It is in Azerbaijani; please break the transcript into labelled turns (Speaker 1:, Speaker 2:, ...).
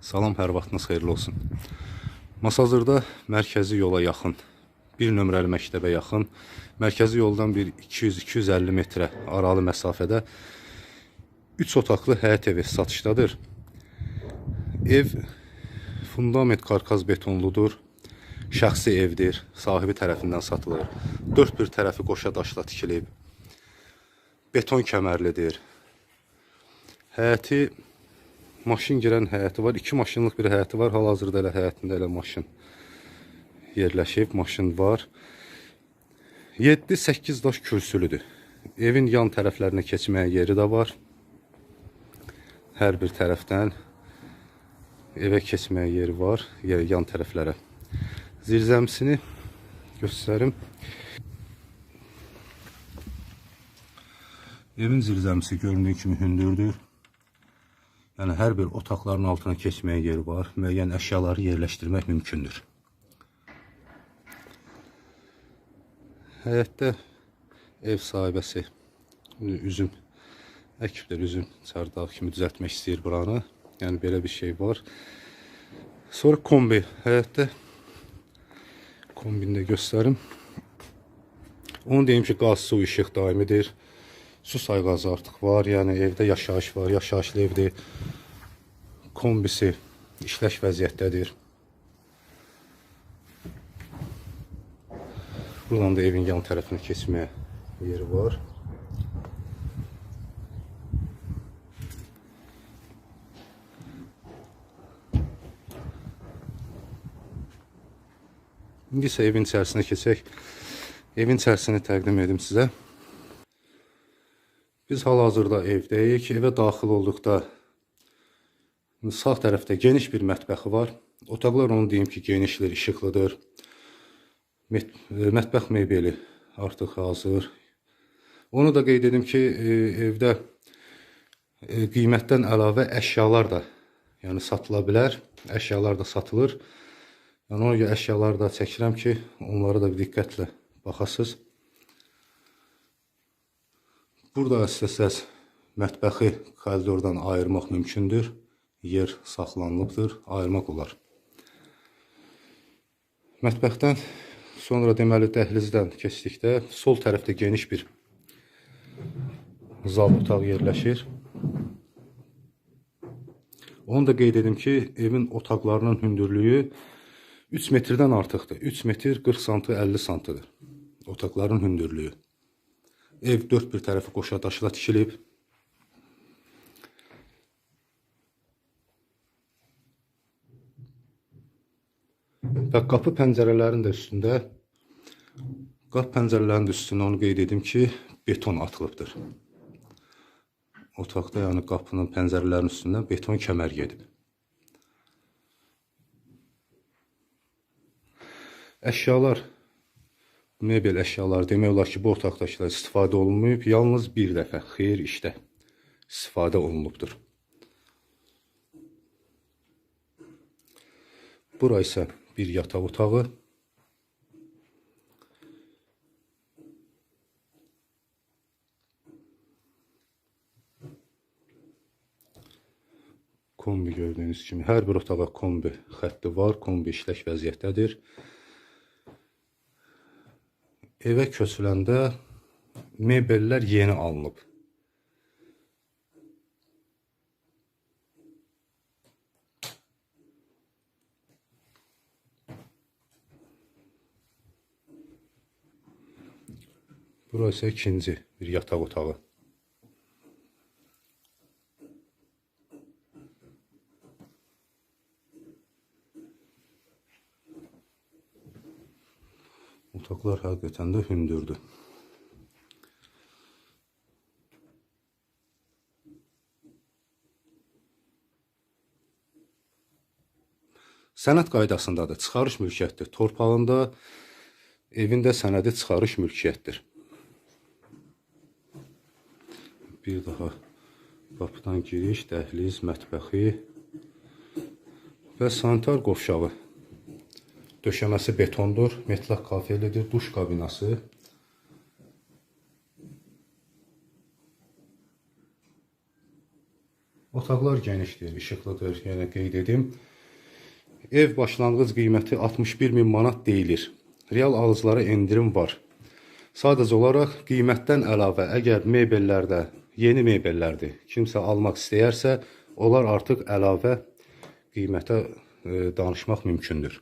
Speaker 1: Salam, hər vaxtınız xeyirli olsun. Masazırda mərkəzi yola yaxın, bir nömrəli məktəbə yaxın, mərkəzi yoldan bir 200-250 metrə aralı məsafədə 3 otaqlı həyət evi satışdadır. Ev fundament karkaz betonludur. Şəxsi evdir, sahibi tərəfindən satılır. Dörd bir tərəfi qoşa daşla tikilib. Beton kəmərlidir. Həyəti maşın girən həyəti var. 2 maşınlıq bir həyəti var. Hal-hazırda elə həyətində elə maşın yerləşib, maşın var. 7-8 daş kürsülüdür. Evin yan tərəflərinə keçməyə yeri də var. Hər bir tərəfdən evə keçməyə yeri var, yer yan tərəflərə. Zirzəmisini göstərim. Evin zirzəmisi göründüyü kimi hündürdür. Yəni hər bir otaqların altına keçməyə yeri var. Müəyyən əşyaları yerləşdirmək mümkündür. Həyətdə ev sahibəsi üzüm əkibdir, üzüm çardaq kimi düzəltmək istəyir buranı. Yəni belə bir şey var. Sonra kombi həyətdə kombini də göstərim. Onu deyim ki, qaz, su, işıq daimidir. Su sayğacı artıq var, yəni evdə yaşayış var, yaşayışlı evdir. Kombisi işləş vəziyyətdədir. Buradan da evin yan tərəfinə keçməyə yeri var. İndi isə evin içərisinə keçək. Evin içərisini təqdim edim sizə. Biz hal-hazırda evdəyik. Evə daxil olduqda sağ tərəfdə geniş bir mətbəxi var. Otaqlar onu deyim ki, genişdir, işıqlıdır. E, Mətbəx mebeli artıq hazır. Onu da qeyd edim ki, e, evdə e, qiymətdən əlavə əşyalar da yəni satıla bilər. Əşyalar da satılır. Yəni ona görə əşyaları da çəkirəm ki, onlara da bir diqqətlə baxasınız. Burada istəsəz mətbəxi koridordan ayırmaq mümkündür. Yer saxlanılıbdır, ayırmaq olar. Mətbəxdən sonra deməli dəhlizdən keçdikdə sol tərəfdə geniş bir zal otaq yerləşir. Onu da qeyd edim ki, evin otaqlarının hündürlüyü 3 metrdən artıqdır. 3 metr 40 santı 50 santıdır. Otaqların hündürlüyü. Ev dörd bir tərəfi qoşa daşla tikilib. Və qapı pəncərələrin də üstündə qapı pəncərələrin də üstünə onu qeyd edim ki, beton atılıbdır. Otaqda yəni qapının pəncərələrin üstündən beton kəmər gedib. Əşyalar, mebel əşyaları demək olar ki, bu otaqdakılar istifadə olunmayıb. Yalnız bir dəfə xeyir işdə istifadə olunubdur. Bura isə bir yataq otağı. Kombi gördüyünüz kimi hər bir otağa kombi xətti var, kombi işlək vəziyyətdədir. Evə köçüləndə mebellər yeni alınıb. Bura isə ikinci bir yataq otağı. Otaqlar həqiqətən də hündürdür. Sənəd qaydasındadır. Çıxarış mülkiyyətdir. Torpağında evində sənədi çıxarış mülkiyyətdir. Bir daha qapıdan giriş, dəhliz, mətbəxi və sanitar qovşağı. Döşəməsi betondur, metlaq kafelidir, duş kabinası. Otaqlar genişdir, işıqlıdır, yenə qeyd edim. Ev başlanğıc qiyməti 61 min manat deyilir. Real alıcılara endirim var. Sadəcə olaraq qiymətdən əlavə əgər mebellərdə, yeni mebellərdir, kimsə almaq istəyərsə, onlar artıq əlavə qiymətə e, danışmaq mümkündür.